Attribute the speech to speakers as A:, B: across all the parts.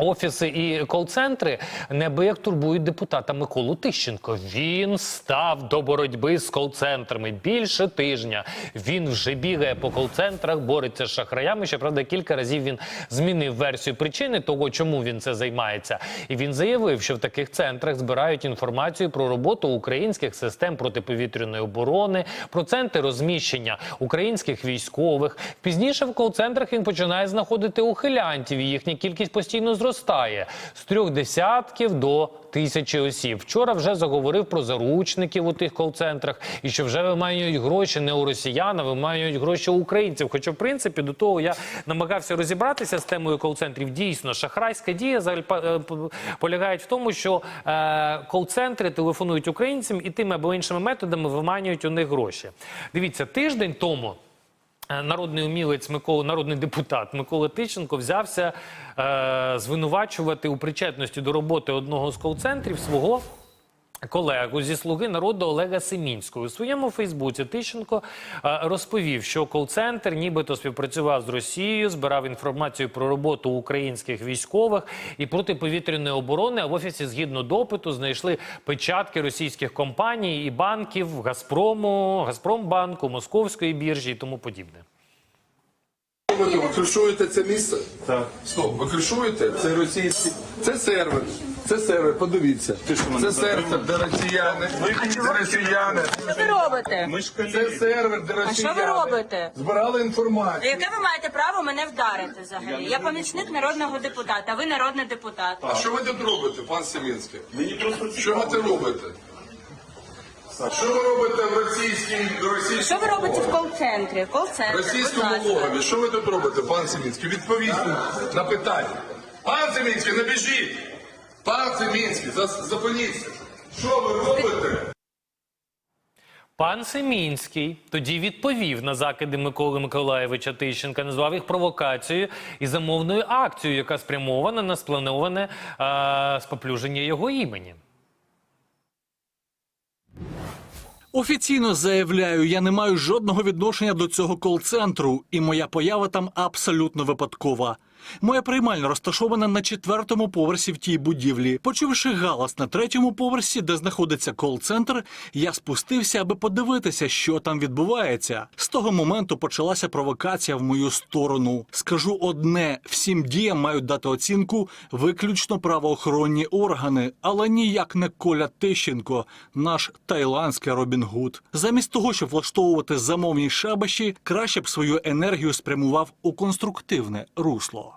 A: Офіси і кол-центри неабияк турбують депутата Миколу Тищенко. Він став до боротьби з кол-центрами більше тижня. Він вже бігає по кол-центрах, бореться з шахраями. Щоправда, кілька разів він змінив версію причини того, чому він це займається. І він заявив, що в таких центрах збирають інформацію про роботу українських систем протиповітряної оборони, про центри розміщення українських військових. Пізніше в кол-центрах він починає знаходити ухилянтів. і Їхня кількість постійно зростає з трьох десятків до тисячі осіб. Вчора вже заговорив про заручників у тих кол-центрах і що вже виманюють гроші не у росіян, а виманюють гроші у українців. Хоча, в принципі, до того я намагався розібратися з темою кол-центрів. Дійсно, шахрайська дія е, полягає в тому, що е, кол-центри телефонують українцям і тими або іншими методами виманюють у них гроші. Дивіться, тиждень тому. Е, Народний умілець Микола, народний депутат Микола Тиченко взявся е, звинувачувати у причетності до роботи одного з кол-центрів свого колегу зі слуги народу Олега Семінського. У своєму Фейсбуці Тищенко е, розповів, що кол-центр нібито співпрацював з Росією, збирав інформацію про роботу українських військових і протиповітряної оборони. А в офісі, згідно допиту, знайшли печатки російських компаній і банків Газпрому, Газпромбанку, Московської біржі і тому подібне.
B: Ви кришуєте це місце? Так. Стоп, ви кришуєте? Це російський. Це сервер. Це сервер, подивіться. Це сервер, де росіяни. Це росіяни.
C: Що ви робите?
B: Це сервер, де росіяни.
C: що ви робите?
B: Збирали інформацію.
C: Яке ви маєте право мене вдарити взагалі? Я помічник народного депутата, ви народний депутат.
B: А що ви тут робите, пан Семінський? Що ви тут робите? Що ви робите в російській, російській
C: Що ви робите в кол-центрі? Кол-центрі,
B: російському логові? Що ви тут робите, пан Семінський? Відповідь на питання. Пан Семінський, не біжіть! Пан Семінський, зупиніться. Що ви робите?
A: Пан Семінський тоді відповів на закиди Миколи Миколаєвича Тищенка, назвав їх провокацією і замовною акцією, яка спрямована на сплановане е, споплюження його імені.
D: Офіційно заявляю, я не маю жодного відношення до цього кол-центру, і моя поява там абсолютно випадкова. Моя приймальня розташована на четвертому поверсі в тій будівлі. Почувши галас на третьому поверсі, де знаходиться кол-центр, я спустився, аби подивитися, що там відбувається. З того моменту почалася провокація в мою сторону. Скажу одне: всім діям мають дати оцінку виключно правоохоронні органи, але ніяк не Коля Тищенко, наш тайландський Робін Гуд. Замість того, щоб влаштовувати замовні шабаші, краще б свою енергію спрямував у конструктивне русло.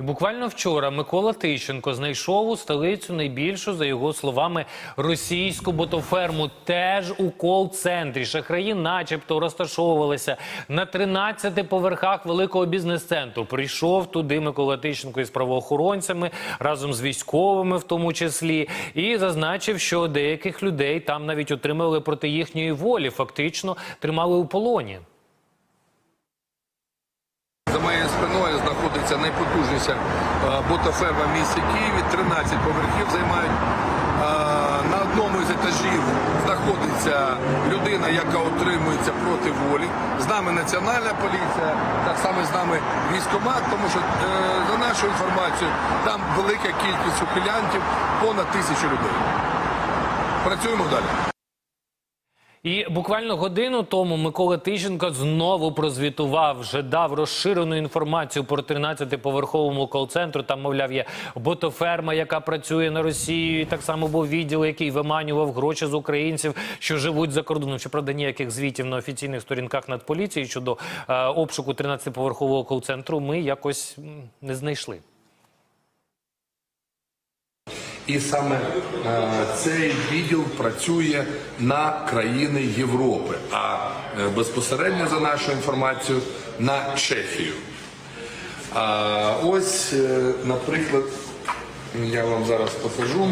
A: І буквально вчора Микола Тищенко знайшов у столицю найбільшу, за його словами, російську ботоферму. Теж у кол-центрі. Шахраї, начебто, розташовувалися на 13 поверхах великого бізнес-центру. Прийшов туди Микола Тищенко із правоохоронцями разом з військовими, в тому числі, і зазначив, що деяких людей там навіть отримали проти їхньої волі, фактично тримали у полоні.
B: Моєю спиною знаходиться найпотужніша е, ботоферма в місті Києві. 13 поверхів займають. Е, На одному із етажів знаходиться людина, яка утримується проти волі. З нами національна поліція, так само з нами військомат, тому що е, за нашу інформацію там велика кількість ухилянтів, понад тисячу людей. Працюємо далі.
A: І буквально годину тому Микола Тищенко знову прозвітував, вже дав розширену інформацію про 13-поверховому кол-центру. Там, мовляв, є ботоферма, яка працює на Росію. І так само був відділ, який виманював гроші з українців, що живуть за кордоном. Щоправда, ніяких звітів на офіційних сторінках Нацполіції щодо е, обшуку 13-поверхового кол-центру ми якось не знайшли.
B: І саме е, цей відділ працює на країни Європи, а е, безпосередньо за нашу інформацію на Чехію. Ось, е, наприклад, я вам зараз покажу.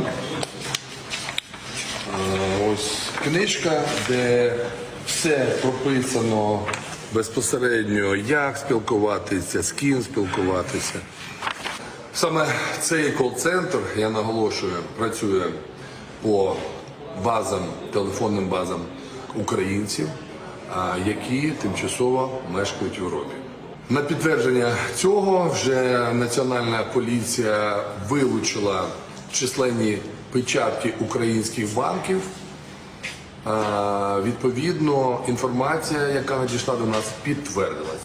B: Ось книжка, де все прописано безпосередньо, як спілкуватися, з ким спілкуватися. Саме цей кол-центр, я наголошую, працює по базам, телефонним базам українців, які тимчасово мешкають в Європі. На підтвердження цього вже Національна поліція вилучила численні печатки українських банків. Відповідно, інформація, яка надійшла до нас, підтвердилась.